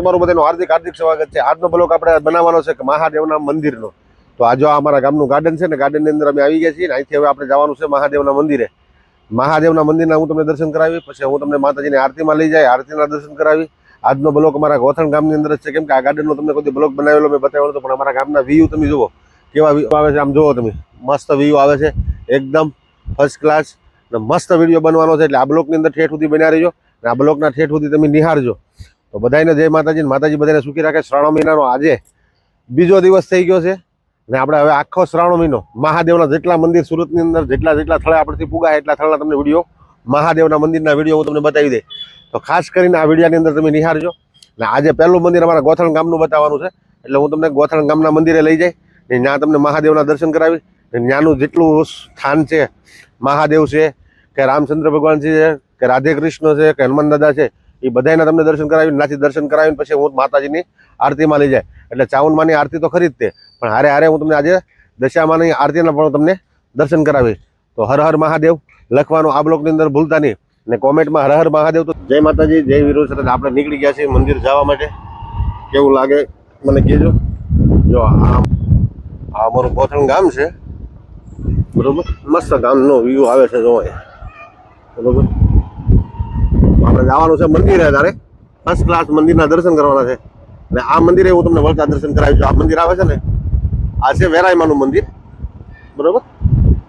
તમારું બધાનું હાર્દિક હાર્દિક સ્વાગત છે. આજનો બ્લોક આપણે બનાવવાનો છે કે મહાદેવના મંદિરનો. તો આજે અમારા ગામનું ગાર્ડન છે ને, ગાર્ડનની અંદર અમે આવી ગયા છીએ ને, અહીંથી હવે આપણે જવાનું છે મહાદેવના મંદિરે. મહાદેવના મંદિરના હું તમને દર્શન કરાવી પછી હું તમને માતાજીની આરતીમાં લઈ જાય, આરતીના દર્શન કરાવી આજનો બ્લોક અમારા ગોથણ ગામની અંદર જ છે. કેમ કે આ ગાર્ડનનો તમને કોઈ બ્લોક બનાવેલો મેં બતાવેલો હતો પણ અમારા ગામના વ્યૂ તમે જુઓ. કેવા વ્યૂ આવે છે આમ જુઓ તમે. મસ્ત વ્યૂ આવે છે. એકદમ ફર્સ્ટ ક્લાસ ને મસ્ત વીડિયો બનવાનો છે. એટલે આ બ્લોકની અંદર ઠેઠ સુધી બન્યા રહીજો. અને આ બ્લોકના ઠેઠ સુધી તમે નિહાળજો. તો બધાને જય માતાજી માતાજી બધાને સુખી રાખે. શ્રાવણ મહિનાનો આજે બીજો દિવસ થઈ ગયો છે ને આપણે હવે આખો શ્રાવણ મહિનો મહાદેવના જેટલા મંદિર સુરતની અંદર જેટલા જેટલા થળે આપણેથી પુગાય એટલા થળના તમને વીડિયો, મહાદેવના મંદિરના વીડિયો હું તમને બતાવી દે. તો ખાસ કરીને આ વિડીયાની અંદર તમે નિહાળજો. ને આજે પહેલું મંદિર અમારા ગોથણ ગામનું બતાવવાનું છે. એટલે હું તમને ગોથણ ગામના મંદિરે લઈ જઈ ને ત્યાં તમને મહાદેવના દર્શન કરાવી ત્યાંનું જેટલું સ્થાન છે, મહાદેવ છે, કે રામચંદ્ર ભગવાન છે, કે રાધે કૃષ્ણ છે, કે હનુમાન દાદા છે એ બધાના તમને દર્શન કરાવી નાથી દર્શન કરાવીને પછી હું માતાજીની આરતીમાં લઈ જાય. એટલે ચાવનમાની આરતી તો ખરી જ તે, પણ હારે હારે હું તમને આજે દશામાની આરતીના પણ તમને દર્શન કરાવીશ. તો હર હર મહાદેવ, લખવાનું આ બ્લોકની અંદર ભૂલતા નહીં. ને કોમેન્ટમાં હર હર મહાદેવ તો જય માતાજી, જય વીરો સાથે આપણે નીકળી ગયા છીએ મંદિર જવા માટે. કેવું લાગે? મને કહેજો. જો આ આ અમારું પોથણ ગામ છે. બરોબર? મસ્ત ગામનો વ્યૂ આવે છે, જો બરોબર? આપણે જવાનું છે મંદિરે તારે. ફર્સ્ટ ક્લાસ મંદિરના દર્શન કરવાના છે. અને આ મંદિરે હું તમને વળતા દર્શન કરાવી છું આ મંદિર આવે છે ને આ છે વેરાયમાનું મંદિર. બરોબર?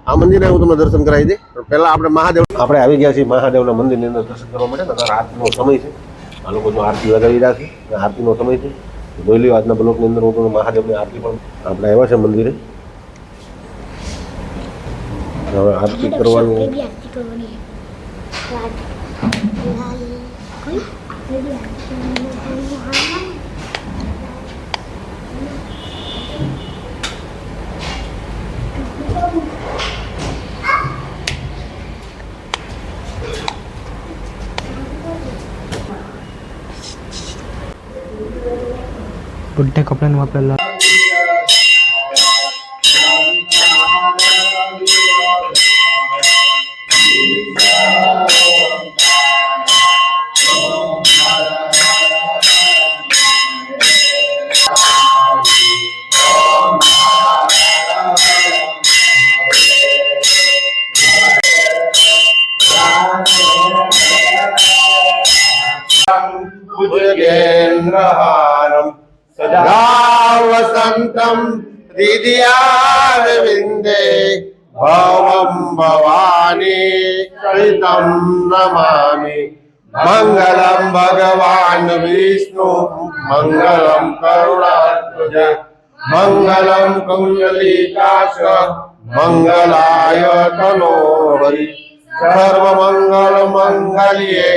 આ મંદિરે હું તમને દર્શન કરાવી દઈ પણ પહેલાં આપણે મહાદેવ આપણે આવી ગયા છીએ મહાદેવના મંદિરની અંદર દર્શન કરવા માટે. ને આરતીનો સમય છે. આ લોકો જો આરતી વગાવી રાખી. આરતીનો સમય છે. જોઈ લ્યો આજના બ્લોકની અંદર હું તમને મહાદેવની આરતી પણ આપણે આવ્યા છે મંદિરે. હવે આરતી કરવાનું ಗುಡ್ಡೆ ಕಪ್ಪಳನ್ನು ಮಾಪಲ್ಲ वसन्तं हृदयारविन्दे भवं भवानी कृतं नमामि मङ्गलं भगवान् विष्णु मङ्गलं करुणात्मज मङ्गलं कुण्डलीकाश मङ्गलाय तनोहरि सर्वमङ्गलमङ्गल्ये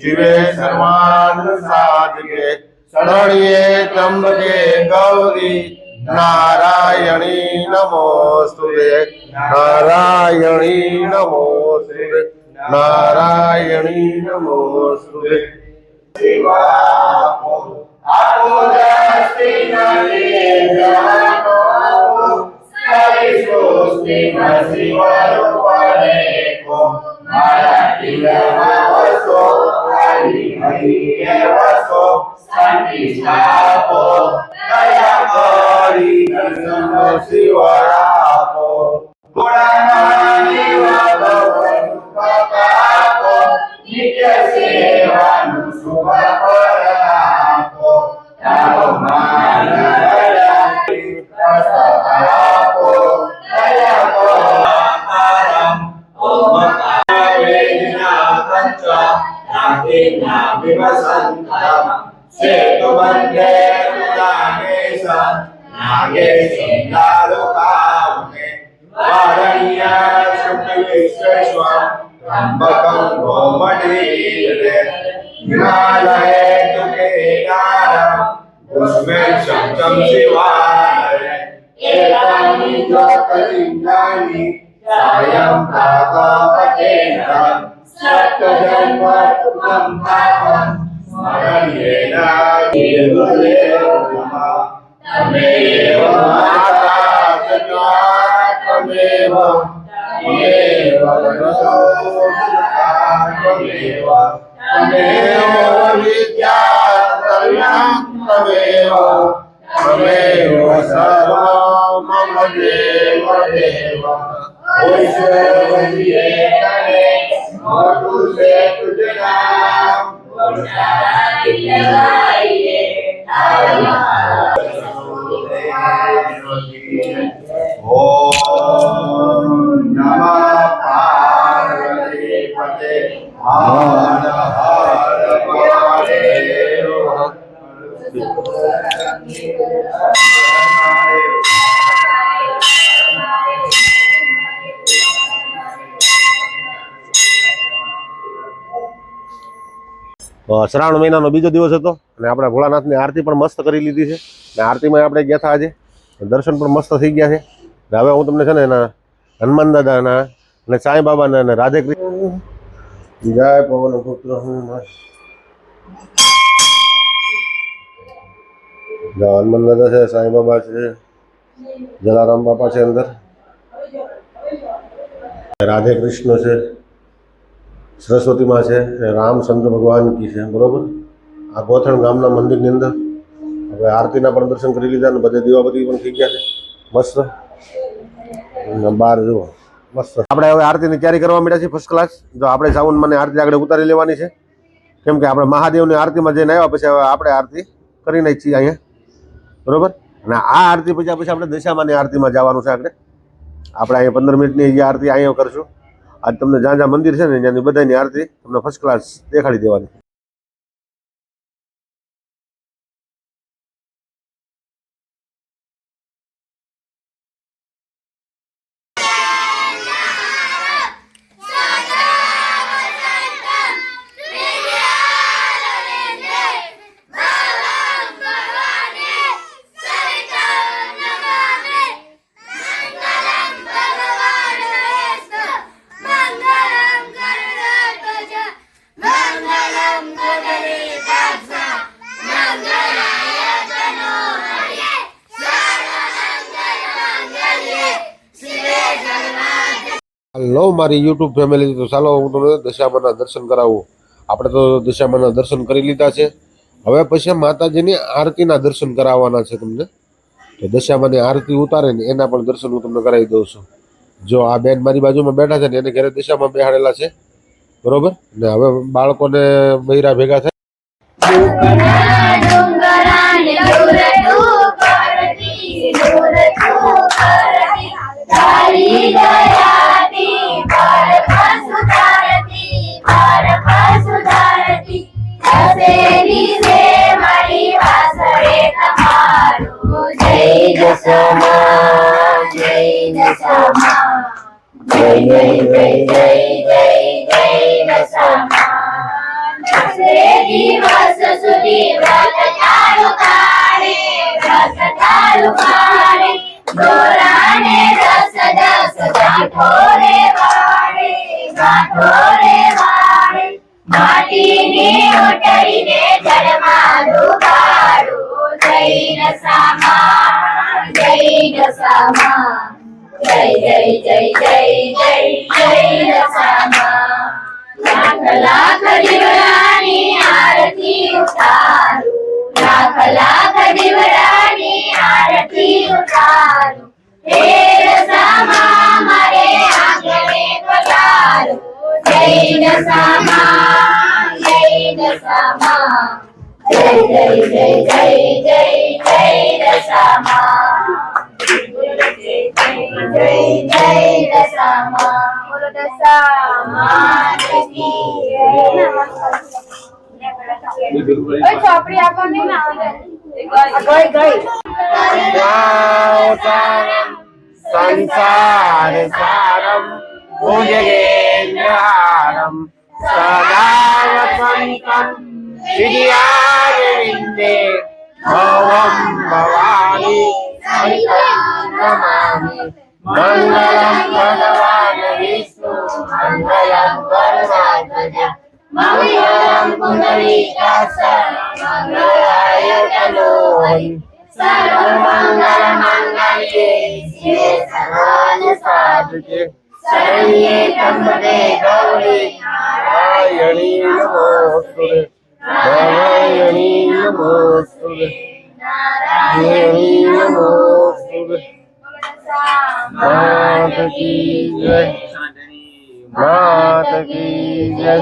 शिवे सर्वान् साधके शरण्ये त्र्यम्बके गौरी नारायणी नमोस्तुते नारायणी नमोस्तुते नारायणी नमोस्तुते Kayakori, Nisano Siwarapo, Puranani Nagesh लालुकामे वारण्य शुक्लविश्वेश्वर त्र्यम्बकं गोमडीरे हिमालये तु केदारं पुष्पें शब्दं शिवालये एतानि ज्योतिर्लिङ्गानि सायं प्रातःपठेन सप्तजन्मत्वं पापं स्मरणेन देवदेव नमः तमेव माता पिता Deva, Deva, Deva, Deva, Vidya, Tavyam, Taveva, Taveva, Sarva, Mama Deva, Deva, Oishavadiye, Motu Se Tujanam, Oishavadiye, Tavyam, Taveva, Shravan મહિનાનો બીજો દિવસ હતો અને આપણે ભોળાનાથની આરતી પણ મસ્ત કરી લીધી છે. અને આરતીમાં આપણે ગયા હતા આજે. દર્શન પણ મસ્ત થઈ ગયા છે. હવે હું તમને છે ને એના હનુમાન દાદાના અને સાંઈ બાબાના અને રાધે કૃષ્ણ જય પવન પુત્ર હનુમાન. દાદા છે, સાંઈ બાબા છે, જલારામ બાપા છે અંદર. રાધે કૃષ્ણ છે સરસ્વતીમાં છે રામચંદ્ર ભગવાન કી છે, બરોબર? આ ગોથણ ગામના મંદિરની અંદર. આપણે આરતીના પણ દર્શન કરી લીધા અને બધે દીવાબત્તી પણ થઈ ગયા છે. મસ્ત. બહાર જુઓ. મસ્ત. આપણે હવે આરતીની તૈયારી કરવા માંડ્યા છીએ ફર્સ્ટ ક્લાસ જો આપણે સાવન મને આરતી આગળ ઉતારી લેવાની છે. કેમ કે આપણે મહાદેવની આરતીમાં જઈને આવ્યા પછી હવે આપણે આરતી કરી નાખી છીએ અહીંયા. બરોબર? અને આ આરતી પછી પછી આપણે દશામાની આરતીમાં જવાનું છે આગળ. આપણે અહીંયા પંદર મિનિટની જે આરતી અહીંયા કરશું. આજ તમને જ્યાં જ્યાં મંદિર છે ને ત્યાંની બધાની આરતી તમને ફર્સ્ટ ક્લાસ દેખાડી દેવાની. હલો મારી યુટ્યુબ ફેમિલી તો ચાલો, હું તમને દશામાના દર્શન કરાવું. આપણે તો દશામાના દર્શન કરી લીધા છે. હવે પછી માતાજીની આરતીના દર્શન કરાવવાના છે તમને. તો દશામાની આરતી ઉતારે ને એના પણ દર્શન હું તમને કરાવી દઉં છું. જો આ બેન મારી બાજુમાં બેઠા છે ને, એને ઘરે દશામાં બેહાડેલા છે. બરોબર? ને હવે બાળકોને બૈરા ભેગા થાય. समा जैन समा जय जय जय जय जय जैन समा नसरे दिवस सुदी व्रत चालू काढे व्रत चालू काढे गोराने रस दस गाठोरे वाडे गाठोरे वाडे मातीने उठरीने जडमालू काढू जैन सामा जय दशामा जय जय जय जय जय जय दशामा लाख लाख दिवरानी आरती उतारो लाख लाख दिवरानी आरती उतारो हे दशामा हमारे आंगने पधारो जय दशामा जय दशामा જય દશામાં જય જય જય જય જય જય જય જય દશામા દશામાં સંસાર સારમ ભુજગેન્દ્રહારમ સદા વસંતમ श्रीयारविन्दे भवं भवानि नमामि मङ्गलं भगवान् विष्णु मङ्गलं भगवान् मङ्गलं पुनरीकास मङ्गलाय नमो सर्वमङ्गलमङ्गल्ये नारायणी नमोस्तुवे देवी नमोस्तुवे मात की जय मात की जय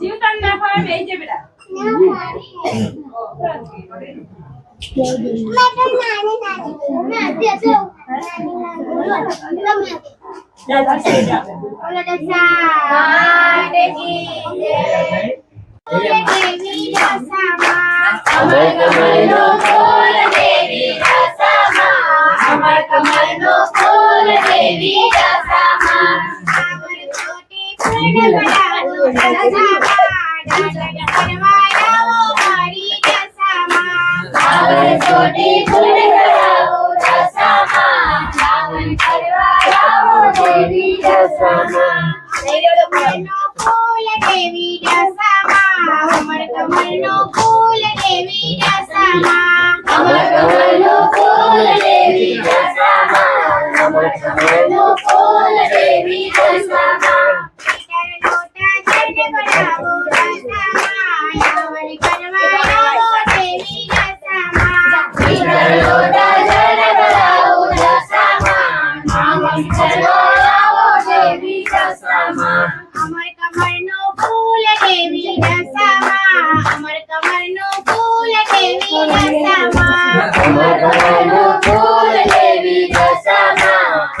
జీవితంలో ఏం చెప్పినా మేడం నాని నాని నా దేశం నాని నాని છોટી ફૂલ બનાવું રસામાં ડાંડર પરવાયાઓ దేవి రసమా కమలనో పూల దేవి రసమా కమల కమలనో పూల దేవి రసమా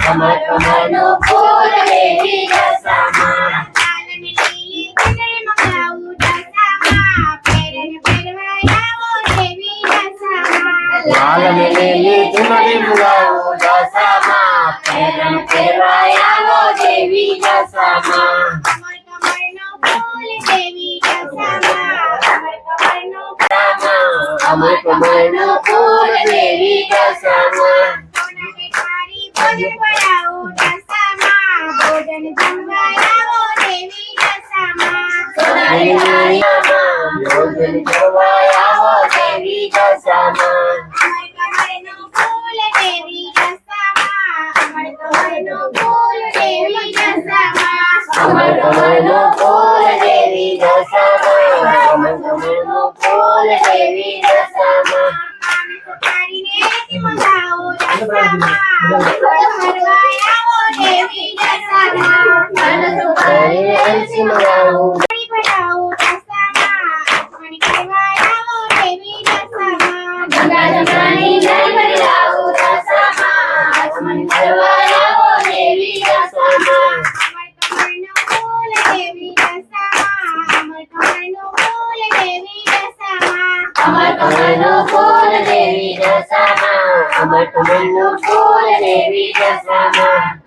કમળનો ફૂલ દેવી રસામાં લાલન લીલી ચંદ્ર મંગાવું રસામાં પેરન પહેરવા આવો દેવી રસામાં લાલ ને લીલી ચુનરી મુલાવું દશામાં પેરન પહેરવા આવો દેવી રસામાં અમર અમે કમળનો ફૂલ દેવી દશામાં થાળી ભોજન બનાવો રસામાં ભોજન જમવા આવો દેવી રસામાં સોનાની થાળીમાં ભોજન કરવા આવો દેવી દશામાં અમર કમળનો ફૂલ દેવી રસામાં અમર કમળનો ફૂલ દેવી રસામાં અમર કમળનો Thank you. amar como el mundo deberías amar.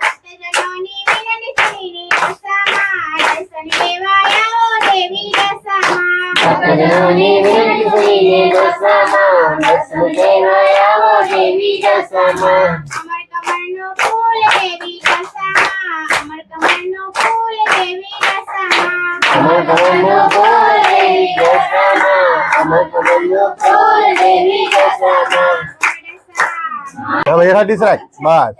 Amar como el mundo, debí casar. Amar como el mundo, debí casar. मेरा तीसरा है बस.